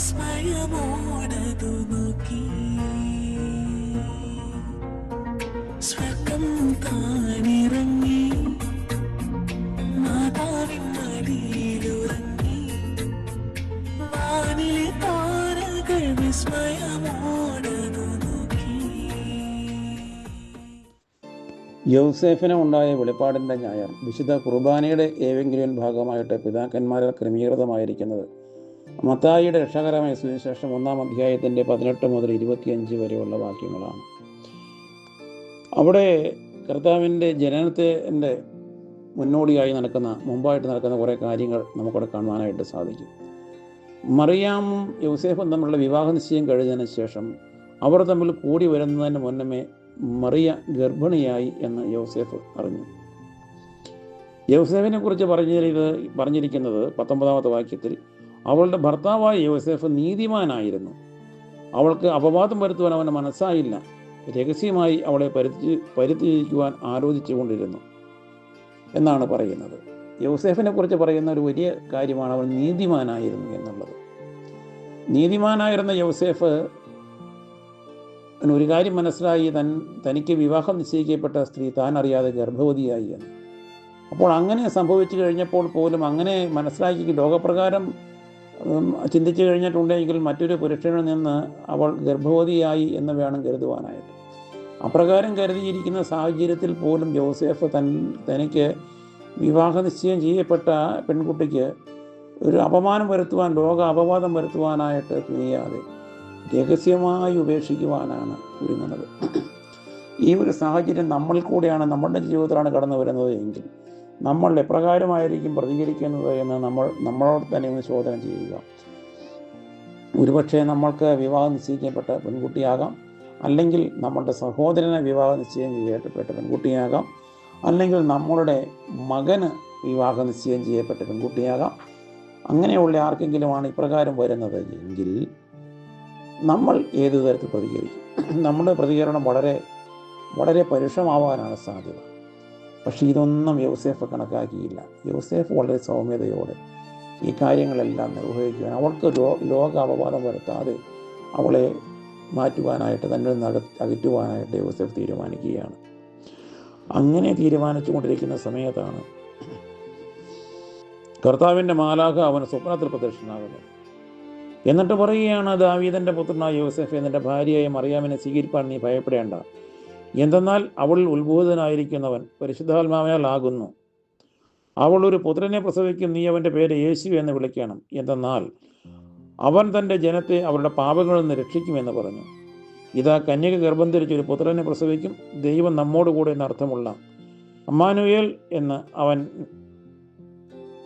വിസ്മയമോടതു നോക്കി സ്വർഗം താനിറങ്ങി മാതാവിൻ മടിയിലുറങ്ങി വാനിലെ താരകൾ വിസ്മയമോടതു നോക്കി യൗസേഫിന് ഉണ്ടായ വെളിപ്പാടിന്റെ ഞായർ വിശുദ്ധ കുർബാനയുടെ ഏതെങ്കിലും ഭാഗമായിട്ട് പിതാക്കന്മാരാൽ ക്രമീകൃതമായിരിക്കുന്നത് മത്തായിയുടെ രക്ഷകരമായ സുവിശേഷം ഒന്നാം അധ്യായത്തിന്റെ പതിനെട്ട് മുതൽ ഇരുപത്തിയഞ്ച് വരെയുള്ള വാക്യങ്ങളാണ്. അവിടെ കർത്താവിന്റെ ജനനത്തിന്റെ മുന്നോടിയായി നടക്കുന്ന മുമ്പായിട്ട് നടക്കുന്ന കുറേ കാര്യങ്ങൾ നമുക്കവിടെ കാണുവാനായിട്ട് സാധിക്കും. മറിയാമും യൗസേഫും തമ്മിലുള്ള വിവാഹ നിശ്ചയം കഴിഞ്ഞതിന് ശേഷം അവർ തമ്മിൽ കൂടി വരുന്നതിന് മുന്നമേ മറിയ ഗർഭിണിയായി എന്ന് യൗസേഫ് അറിഞ്ഞു. യൗസേഫിനെ കുറിച്ച് പറഞ്ഞത് പറഞ്ഞിരിക്കുന്നത് പത്തൊമ്പതാമത്തെ വാക്യത്തിൽ അവളുടെ ഭർത്താവായ യോസെഫ് നീതിമാനായിരുന്നു. അവൾക്ക് അപവാദം വരുത്തുവാൻ അവന് മനസ്സായില്ല. രഹസ്യമായി അവളെ പരുത്തി പരിത്യജിക്കുവാൻ ആലോചിച്ചു കൊണ്ടിരുന്നു എന്നാണ് പറയുന്നത്. യോസെഫിനെ കുറിച്ച് പറയുന്ന ഒരു വലിയ കാര്യമാണ് അവൻ നീതിമാനായിരുന്നു എന്നുള്ളത്. നീതിമാനായിരുന്ന യോസെഫ് ഒരു കാര്യം മനസ്സിലായി. തൻ തനിക്ക് വിവാഹം നിശ്ചയിക്കപ്പെട്ട സ്ത്രീ താൻ അറിയാതെ ഗർഭവതിയായി എന്ന്. അപ്പോൾ അങ്ങനെ സംഭവിച്ചു കഴിഞ്ഞപ്പോൾ പോലും അങ്ങനെ മനസ്സിലാക്കി ലോകപ്രകാരം ചിന്തിച്ചു കഴിഞ്ഞിട്ടുണ്ടെങ്കിൽ മറ്റൊരു പുരുഷനിൽ നിന്ന് അവൾ ഗർഭവതിയായി എന്ന് വേണം കരുതുവാനായിട്ട്. അപ്രകാരം കരുതിയിരിക്കുന്ന സാഹചര്യത്തിൽ പോലും ജോസഫ് തൻ തനിക്ക് വിവാഹ നിശ്ചയം ചെയ്യപ്പെട്ട പെൺകുട്ടിക്ക് ഒരു അപമാനം വരുത്തുവാൻ ലോക അപവാദം വരുത്തുവാനായിട്ട് തുനിയാതെ രഹസ്യമായി ഉപേക്ഷിക്കുവാനാണ് ഒരുങ്ങുന്നത്. ഈ ഒരു സാഹചര്യം നമ്മൾ കൂടെയാണ് നമ്മളുടെ ജീവിതത്തിലാണ് കടന്നു വരുന്നത് എങ്കിൽ നമ്മൾ എപ്രകാരമായിരിക്കും പ്രതികരിക്കുന്നത് എന്ന് നമ്മൾ നമ്മളോട് തന്നെ ഒന്ന് ചോദന ചെയ്യുക. ഒരുപക്ഷെ നമ്മൾക്ക് വിവാഹം നിശ്ചയിക്കപ്പെട്ട പെൺകുട്ടിയാകാം. അല്ലെങ്കിൽ നമ്മളുടെ സഹോദരനെ വിവാഹം നിശ്ചയം ചെയ്യപ്പെട്ട പെൺകുട്ടിയാകാം. അല്ലെങ്കിൽ നമ്മളുടെ മകന് വിവാഹ നിശ്ചയം ചെയ്യപ്പെട്ട പെൺകുട്ടിയാകാം. അങ്ങനെയുള്ള ആർക്കെങ്കിലുമാണ് ഇപ്രകാരം വരുന്നത് എങ്കിൽ നമ്മൾ ഏതു തരത്തിൽ പ്രതികരിക്കും? നമ്മുടെ പ്രതികരണം വളരെ വളരെ പരുഷമാവാനാണ് സാധ്യത. പക്ഷേ ഇതൊന്നും യോസേഫ് കണക്കാക്കിയില്ല. യോസേഫ് വളരെ സൗമ്യതയോടെ ഈ കാര്യങ്ങളെല്ലാം നിർവഹിക്കുവാൻ അവൾക്ക് ലോ ലോക അപവാദം വരുത്താതെ അവളെ മാറ്റുവാനായിട്ട് തന്നെ അക അകറ്റുവാനായിട്ട് യോസേഫ് തീരുമാനിക്കുകയാണ്. അങ്ങനെ തീരുമാനിച്ചു കൊണ്ടിരിക്കുന്ന സമയത്താണ് കർത്താവിന്റെ മാലാഖ അവന് സ്വപ്നത്തിൽ പ്രദർശനാകുന്നത് എന്നിട്ട് പറയുകയാണ് ദാവീദന്റെ പുത്രനായ യോസഫ് എന്നിന്റെ ഭാര്യയായ മറിയാമിനെ സ്വീകരിപ്പാൻ നീ ഭയപ്പെടേണ്ട. എന്തെന്നാൽ അവൾ ഉത്ഭൂതനായിരിക്കുന്നവൻ പരിശുദ്ധാത്മാവിനാൽ ആകുന്നു. അവൾ ഒരു പുത്രനെ പ്രസവിക്കും നീ അവന്റെ പേര് യേശു എന്ന് വിളിക്കണം. എന്തെന്നാൽ അവൻ തന്റെ ജനത്തെ അവരുടെ പാപങ്ങളിൽ നിന്ന് രക്ഷിക്കുമെന്ന് പറഞ്ഞു. ഇതാ കന്യക ഗർഭം ധരിച്ച് ഒരു പുത്രനെ പ്രസവിക്കും. ദൈവം നമ്മോട് കൂടെ എന്നർത്ഥമുള്ള അമ്മാനുയേൽ എന്ന് അവൻ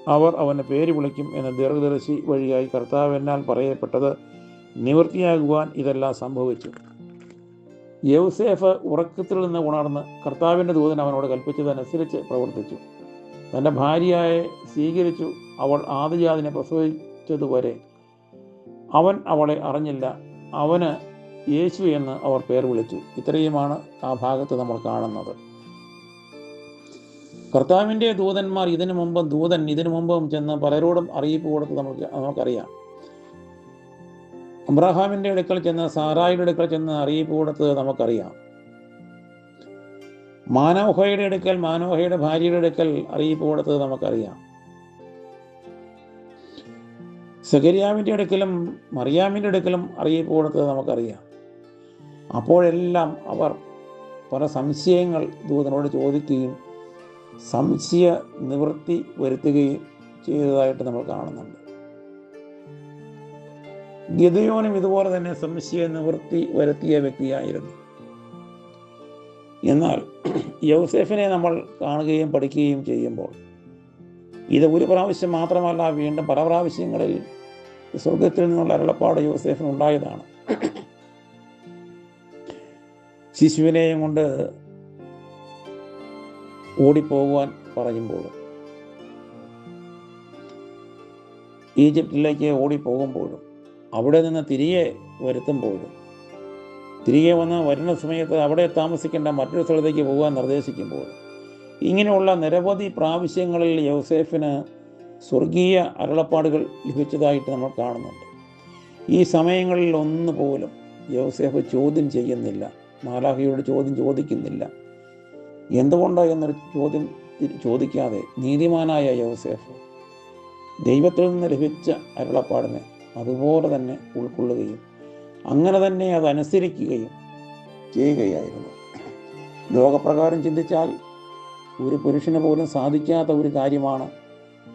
അവർ അവന് പേര് വിളിക്കും എന്ന് ദീർഘദർശി വഴിയായി കർത്താവ് എന്നാൽ പറയപ്പെട്ടത് നിവൃത്തിയാകുവാൻ ഇതെല്ലാം സംഭവിച്ചു. യൗസേഫ് ഉറക്കത്തിൽ നിന്ന് ഉണർന്ന് കർത്താവിന്റെ ദൂതൻ അവനോട് കൽപ്പിച്ചതനുസരിച്ച് പ്രവർത്തിച്ചു. തന്റെ ഭാര്യയായെ സ്വീകരിച്ചു. അവൾ ആദിജാതിനെ പ്രസവിച്ചതുവരെ അവൻ അവളെ അറിഞ്ഞില്ല. അവന് യേശു എന്ന് അവർ പേർ വിളിച്ചു. ഇത്രയുമാണ് ആ ഭാഗത്ത് നമ്മൾ കാണുന്നത്. കർത്താവിന്റെ ദൂതന്മാർ ഇതിനു മുമ്പും ദൂതൻ ഇതിനു മുമ്പും ചെന്ന് പലരോടും അറിയിപ്പ് കൊടുത്ത് നമുക്ക് നമുക്കറിയാം. അബ്രഹാമിന്റെ അടുക്കൽ ചെന്ന് സാറായിയുടെ അടുക്കൽ ചെന്ന് അറിയിപ്പ് കൊടുത്തത് നമുക്കറിയാം. മാനോഹയുടെ അടുക്കൽ മാനോഹയുടെ ഭാര്യയുടെ അടുക്കൽ അറിയിപ്പ് കൊടുത്തത് നമുക്കറിയാം. സഗരിയാവിന്റെ അടുക്കലും മറിയാമിന്റെ അടുക്കലും അറിയിപ്പ് കൊടുത്തത് നമുക്കറിയാം. അപ്പോഴെല്ലാം അവർ പല സംശയങ്ങൾ ദൂതനോട് ചോദിക്കുകയും സംശയ നിവൃത്തി വരുത്തുകയും ചെയ്തതായിട്ട് നമ്മൾ കാണുന്നുണ്ട്. ഗിതയോനും ഇതുപോലെ തന്നെ സംശയ നിവൃത്തി വരുത്തിയ വ്യക്തിയായിരുന്നു. എന്നാൽ യൗസെഫിനെ നമ്മൾ കാണുകയും പഠിക്കുകയും ചെയ്യുമ്പോൾ ഇത് ഒരു പ്രാവശ്യം മാത്രമല്ല വീണ്ടും പല പ്രാവശ്യങ്ങളിൽ സ്വർഗത്തിൽ നിന്നുള്ള അരുളപ്പാട് യോസേഫിന് ഉണ്ടായതാണ്. ശിശുവിനെയും കൊണ്ട് ഓടിപ്പോകുവാൻ പറയുമ്പോൾ ഈജിപ്തിലേക്ക് ഓടിപ്പോകുമ്പോഴും അവിടെ നിന്ന് തിരികെ വരുത്തുമ്പോൾ തിരികെ വന്ന് വരുന്ന സമയത്ത് അവിടെ താമസിക്കേണ്ട മറ്റൊരു സ്ഥലത്തേക്ക് പോകാൻ നിർദ്ദേശിക്കുമ്പോൾ ഇങ്ങനെയുള്ള നിരവധി പ്രാവശ്യങ്ങളിൽ യോസേഫിന് സ്വർഗീയ അരുളപ്പാടുകൾ ലഭിച്ചതായിട്ട് നമ്മൾ കാണുന്നുണ്ട്. ഈ സമയങ്ങളിൽ ഒന്ന് പോലും യോസേഫ് ചോദ്യം ചെയ്യുന്നില്ല മാലാഹയോട് ചോദ്യം ചോദിക്കുന്നില്ല. എന്തുകൊണ്ടോ എന്നൊരു ചോദ്യം ചോദിക്കാതെ നീതിമാനായ യോസേഫ് ദൈവത്തിൽ നിന്ന് ലഭിച്ച അരുളപ്പാടിനെ അതുപോലെ തന്നെ ഉൾക്കൊള്ളുകയും അങ്ങനെ തന്നെ അതനുസരിക്കുകയും ചെയ്യുകയായിരുന്നു. ലോകപ്രകാരം ചിന്തിച്ചാൽ ഒരു പുരുഷന് പോലും സാധിക്കാത്ത ഒരു കാര്യമാണ്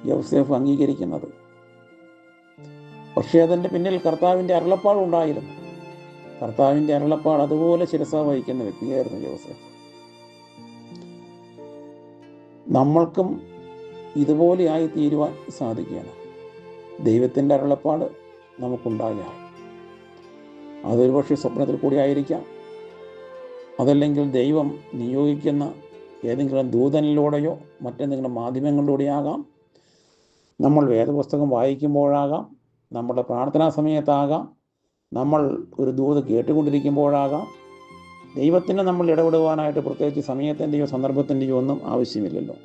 ജോസഫ് അംഗീകരിക്കുന്നത്. പക്ഷേ അതിന്റെ പിന്നിൽ കർത്താവിന്റെ അരുളപ്പാടുണ്ടായിരുന്നു കർത്താവിന്റെ അരുളപ്പാട് അതുപോലെ ശിരസ വഹിക്കുന്ന വ്യക്തിയായിരുന്നു ജോസഫ് നമ്മൾക്കും ഇതുപോലെ ആയി തീരുവാൻ സാധിക്കുകയാണ്. ദൈവത്തിന്റെ അരുളപ്പാട് നമുക്കുണ്ടായാൽ അതൊരു പക്ഷേ സ്വപ്നത്തിൽ കൂടി ആയിരിക്കാം അതല്ലെങ്കിൽ ദൈവം നിയോഗിക്കുന്ന ഏതെങ്കിലും ദൂതനിലൂടെയോ മറ്റെന്തെങ്കിലും മാധ്യമങ്ങളിലൂടെയാകാം. നമ്മൾ വേദപുസ്തകം വായിക്കുമ്പോഴാകാം. നമ്മുടെ പ്രാർത്ഥനാ സമയത്താകാം. നമ്മൾ ഒരു ദൂത് കേട്ടുകൊണ്ടിരിക്കുമ്പോഴാകാം. ദൈവത്തിനെ നമ്മൾ ഇടപെടുവാനായിട്ട് പ്രത്യേകിച്ച് സമയത്തിന്റെയോ സന്ദർഭത്തിന്റെയോ ഒന്നും ആവശ്യമില്ലല്ലോ.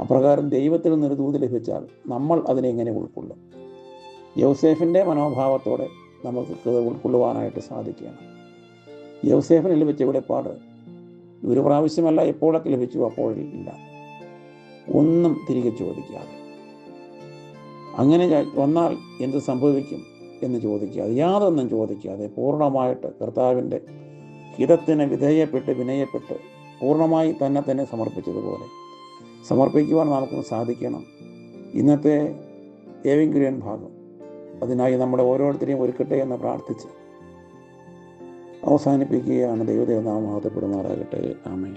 അപ്രകാരം ദൈവത്തിൽ നിന്നൊരു ദൂത് ലഭിച്ചാൽ നമ്മൾ അതിനെ എങ്ങനെ ഉൾക്കൊള്ളും? യൗസേഫിന്റെ മനോഭാവത്തോടെ നമുക്ക് ഉൾക്കൊള്ളുവാനായിട്ട് സാധിക്കുകയാണ്. യൗസേഫിന് ലഭിച്ച വെളിപ്പാട് ഒരു പ്രാവശ്യമല്ല എപ്പോഴൊക്കെ ലഭിച്ചു അപ്പോഴില്ല ഒന്നും തിരികെ ചോദിക്കാതെ. അങ്ങനെ വന്നാൽ എന്ത് സംഭവിക്കും എന്ന് ചോദിക്കാതെ യാതൊന്നും ചോദിക്കാതെ പൂർണമായിട്ട് കർത്താവിന്റെ ഹിതത്തിന് വിധേയപ്പെട്ട് വിനയപ്പെട്ട് പൂർണമായി തന്നെ തന്നെ സമർപ്പിച്ചതുപോലെ സമർപ്പിക്കുവാൻ നമുക്ക് സാധിക്കണം. ഇന്നത്തെ ഏവിങ്കുര്യൻ ഭാഗം. അതിനായി നമ്മുടെ ഓരോരുത്തരെയും ഒരുക്കട്ടെ എന്ന് പ്രാർത്ഥിച്ച് അവസാനിപ്പിക്കുകയാണ് ദൈവദേവനാമം മഹത്വപ്പെടുമാറാകട്ടെ ആമേൻ.